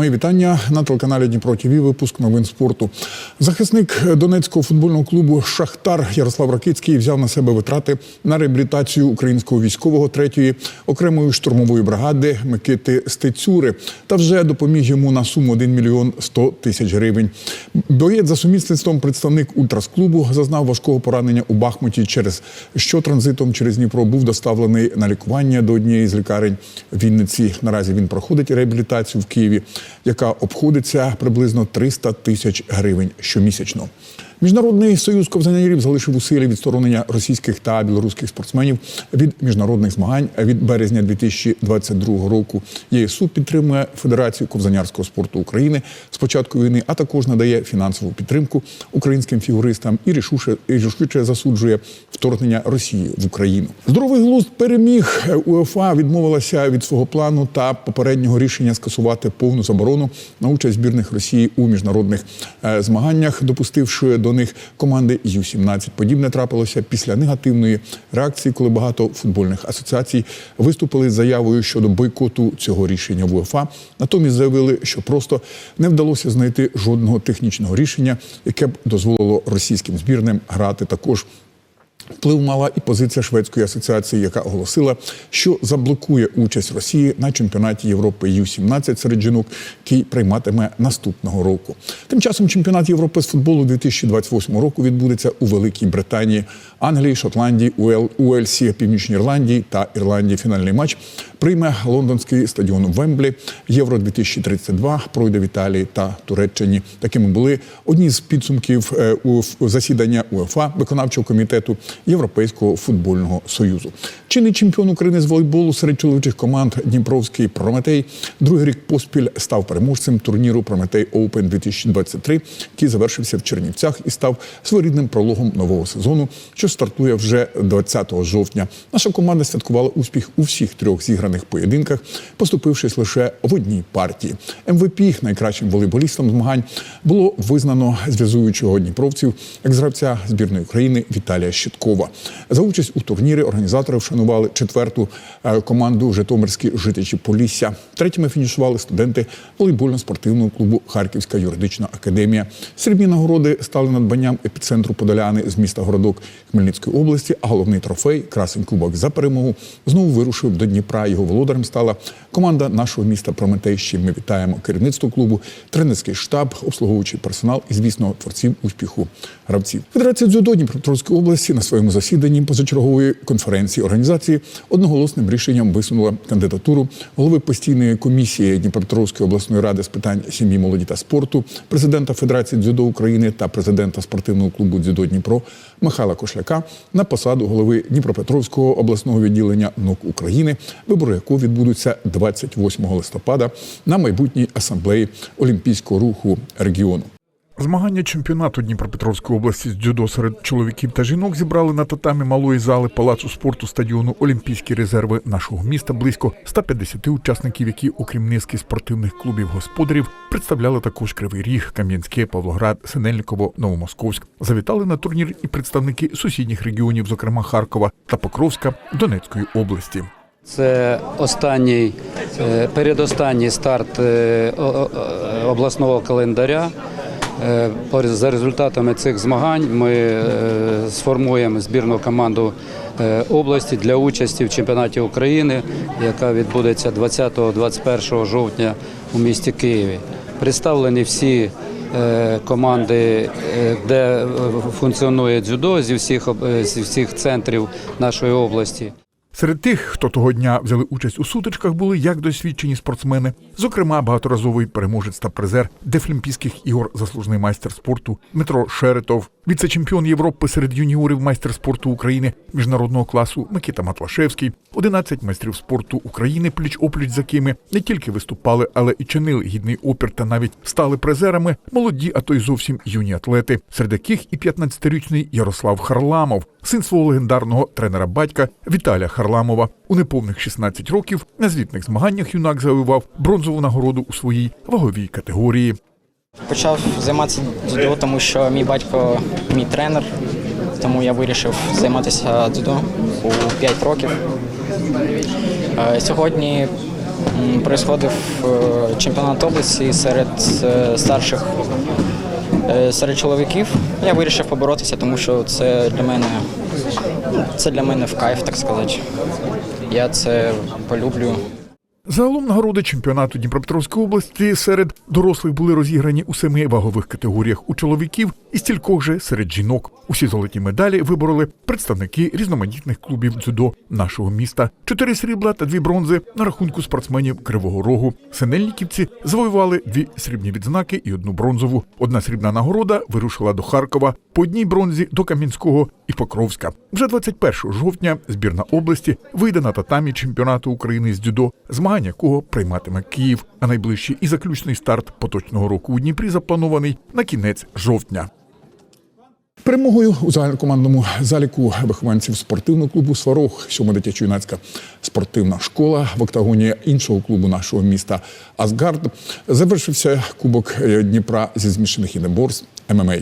Мої вітання на телеканалі Дніпро ТВ. Випуск новин спорту. Захисник Донецького футбольного клубу Шахтар Ярослав Ракицький взяв на себе витрати на реабілітацію українського військового третьої окремої штурмової бригади Микити Стецюри та вже допоміг йому на суму 1 мільйон 100 тисяч гривень. Боєць за сумісництвом представник ультрасклубу зазнав важкого поранення у Бахмуті, через що транзитом через Дніпро був доставлений на лікування до однієї з лікарень Вінниці. Наразі він проходить реабілітацію в Києві, яка обходиться приблизно 300 тисяч гривень щомісячно. Міжнародний союз ковзанярів залишив у силі відсторонення російських та білоруських спортсменів від міжнародних змагань від березня 2022 року. ЄСУ підтримує Федерацію ковзанярського спорту України з початку війни, а також надає фінансову підтримку українським фігуристам і рішуче, і рішуче засуджує вторгнення Росії в Україну. Здоровий глузд переміг. УЕФА відмовилася від свого плану та попереднього рішення скасувати повну заборону на участь збірних Росії у міжнародних е, змаганнях, допустивши до них команди Ю-17. Подібне трапилося після негативної реакції, коли багато футбольних асоціацій виступили з заявою щодо бойкоту цього рішення в УЕФА. Натомість заявили, що просто не вдалося знайти жодного технічного рішення, яке б дозволило російським збірним грати також. Вплив мала і позиція шведської асоціації, яка оголосила, що заблокує участь Росії на чемпіонаті Європи Ю-17 серед жінок, який прийматиме наступного року. Тим часом чемпіонат Європи з футболу 2028 року відбудеться у Великій Британії, Англії, Шотландії, Уел, Уельсі, Північній Ірландії та Ірландії. Фінальний матч прийме лондонський стадіон Вемблі. Євро 2032 пройде в Італії та Туреччині. Такими були одні з підсумків е, у засідання УЕФА виконавчого комітету Європейського футбольного союзу. Чинний чемпіон України з волейболу серед чоловічих команд Дніпровський Прометей другий рік поспіль став переможцем турніру Прометей Оупен 2023, який завершився в Чернівцях і став своєрідним прологом нового сезону, що стартує вже 20 жовтня. Наша команда святкувала успіх у всіх трьох зіграних поєдинках, поступившись лише в одній партії. МВП найкращим волейболістом змагань було визнано зв'язуючого дніпровців як гравця збірної України Віталія Щиткова. За участь у турнірі організатори вшанували четверту е, команду Житомирські житичі Полісся. Третіми фінішували студенти волейбольно-спортивного клубу Харківська юридична академія. Срібні нагороди стали надбанням епіцентру Подоляни з міста Городок Хмельницької області. А головний трофей красень кубок за перемогу знову вирушив до Дніпра. Його володарем стала команда нашого міста Прометей. Ми вітаємо керівництво клубу, тренерський штаб, обслуговуючий персонал і, звісно, творців успіху гравців. Федерація дзюдо Дніпропетровської області на своєму засіданні позачергової конференції організації одноголосним рішенням висунула кандидатуру голови постійної комісії Дніпропетровської обласної ради з питань сім'ї, молоді та спорту, президента Федерації дзюдо України та президента спортивного клубу дзюдо Дніпро Михайла Кошляка на посаду голови Дніпропетровського обласного відділення НОК України, вибори якого відбудуться 28 листопада на майбутній асамблеї Олімпійського руху регіону. Змагання чемпіонату Дніпропетровської області з дзюдо серед чоловіків та жінок зібрали на татамі малої зали палацу спорту стадіону Олімпійські резерви нашого міста близько 150 учасників, які, окрім низки спортивних клубів господарів, представляли також Кривий Ріг, Кам'янське, Павлоград, Синельниково, Новомосковськ. Завітали на турнір і представники сусідніх регіонів, зокрема Харкова та Покровська Донецької області. Це останній, е, передостанній старт е, обласного календаря. Е, За результатами цих змагань ми е, сформуємо збірну команду е, області для участі в чемпіонаті України, яка відбудеться 20-21 жовтня у місті Києві. Представлені всі команди, де функціонує дзюдо зі всіх зі всіх центрів нашої області. Серед тих, хто того дня взяли участь у сутичках, були як досвідчені спортсмени, зокрема багаторазовий переможець та призер Дефлімпійських ігор, заслужений майстер спорту Дмитро Шеретов, віце-чемпіон Європи серед юніорів майстер спорту України міжнародного класу Микита Матлашевський, 11 майстрів спорту України, пліч опліч з якими не тільки виступали, але і чинили гідний опір та навіть стали призерами молоді, а то й зовсім юні атлети, серед яких і 15-річний Ярослав Харламов, син свого легендарного тренера батька Віталія Харламова. У неповних 16 років на звітних змаганнях юнак завоював бронзову нагороду у своїй ваговій категорії. Почав займатися дзюдо, тому що мій батько мій тренер, тому я вирішив займатися дзюдо у 5 років. Е, Сьогодні м, происходив е, чемпіонат області серед е, старших серед чоловіків. Я вирішив поборотися, тому що це для мене це для мене в кайф, так сказати. Я це полюблю. Загалом нагороди чемпіонату Дніпропетровської області серед дорослих були розіграні у семи вагових категоріях у чоловіків і стількох же серед жінок. Усі золоті медалі вибороли представники різноманітних клубів дзюдо нашого міста. Чотири срібла та дві бронзи на рахунку спортсменів Кривого Рогу. Синельниківці завоювали дві срібні відзнаки і одну бронзову. Одна срібна нагорода вирушила до Харкова, по одній бронзі до Кам'янського і Покровська. Вже 21 жовтня збірна області вийде на татамі чемпіонату України з дзюдо, змагання якого прийматиме Київ. А найближчий і заключний старт поточного року у Дніпрі запланований на кінець жовтня. Перемогою у загальнокомандному заліку вихованців спортивного клубу Сварог, сьома дитячо-юнацька спортивна школа в октагоні іншого клубу нашого міста Асгард завершився Кубок Дніпра зі змішаних єдиноборств ММА.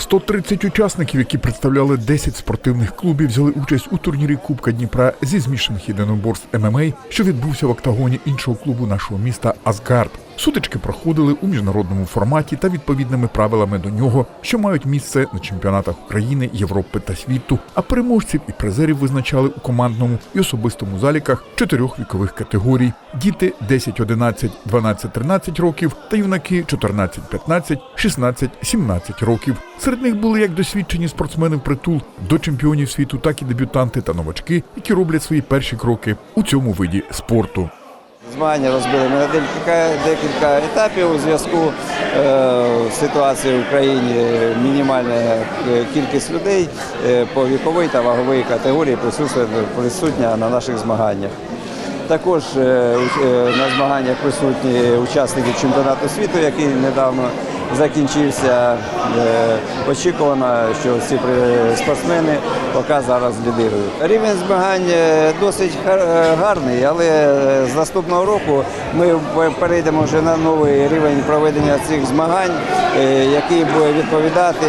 130 учасників, які представляли 10 спортивних клубів, взяли участь у турнірі Кубка Дніпра зі змішаних єдиноборств ММА, що відбувся в октагоні іншого клубу нашого міста Асгард. Сутички проходили у міжнародному форматі та відповідними правилами до нього, що мають місце на чемпіонатах України, Європи та світу. А переможців і призерів визначали у командному і особистому заліках чотирьох вікових категорій: діти 10, 11, 12, 13 років та юнаки 14, 15, 16, 17 років. Серед них були як досвідчені спортсмени в притул до чемпіонів світу, так і дебютанти та новачки, які роблять свої перші кроки у цьому виді спорту. Змагання розбили на декілька, декілька етапів у зв'язку е, з ситуацією в Україні. Мінімальна е, кількість людей е, по віковій та ваговій категорії присутня, присутня на наших змаганнях. Також е, е, на змаганнях присутні учасники чемпіонату світу, який недавно закінчився. Е, Очікувано, що при- спортсмени поки зараз лідирують. Рівень змагань е, досить е, гарний, але з наступного року ми перейдемо вже на новий рівень проведення цих змагань, який буде відповідати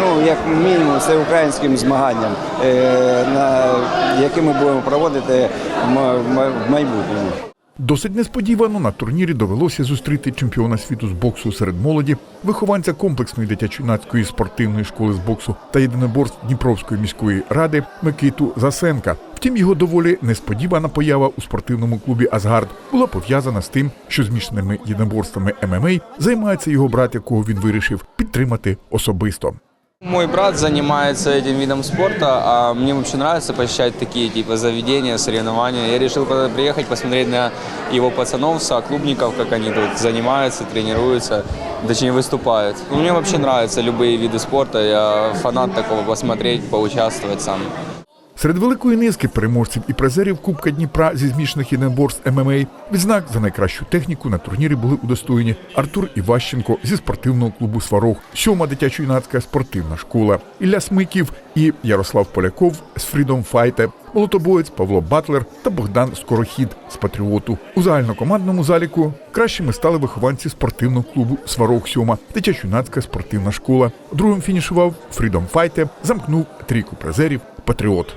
ну, як мінімум всеукраїнським змаганням, які ми будемо проводити в майбутньому. Досить несподівано на турнірі довелося зустріти чемпіона світу з боксу серед молоді, вихованця комплексної дитячо-юнацької спортивної школи з боксу та єдиноборств Дніпровської міської ради Микиту Засенка. Втім, його доволі несподівана поява у спортивному клубі Асгард була пов'язана з тим, що змішаними єдиноборствами ММА займається його брат, якого він вирішив підтримати особисто. Мой брат занимается этим видом спорта, а мне вообще нравится посещать такие типа заведения, соревнования. Я решил по- приехать посмотреть на его пацанов, соклубников, как они тут занимаются, тренируются, точнее выступают. Ну, Мне вообще нравятся любые виды спорта, я фанат такого посмотреть, поучаствовать сам. Серед великої низки переможців і призерів Кубка Дніпра зі змішаних єдиноборств ММА відзнак за найкращу техніку на турнірі були удостоєні Артур Іващенко зі спортивного клубу Сварог, сьома дитячо-юнацька спортивна школа, Ілля Смиків і Ярослав Поляков з Freedom Fight, молотобоєць Павло Батлер та Богдан Скорохід з Патріоту. У загальнокомандному заліку кращими стали вихованці спортивного клубу Сварог сьома, дитячо-юнацька спортивна школа. Другим фінішував Freedom Fight, замкнув трійку призерів Патріот.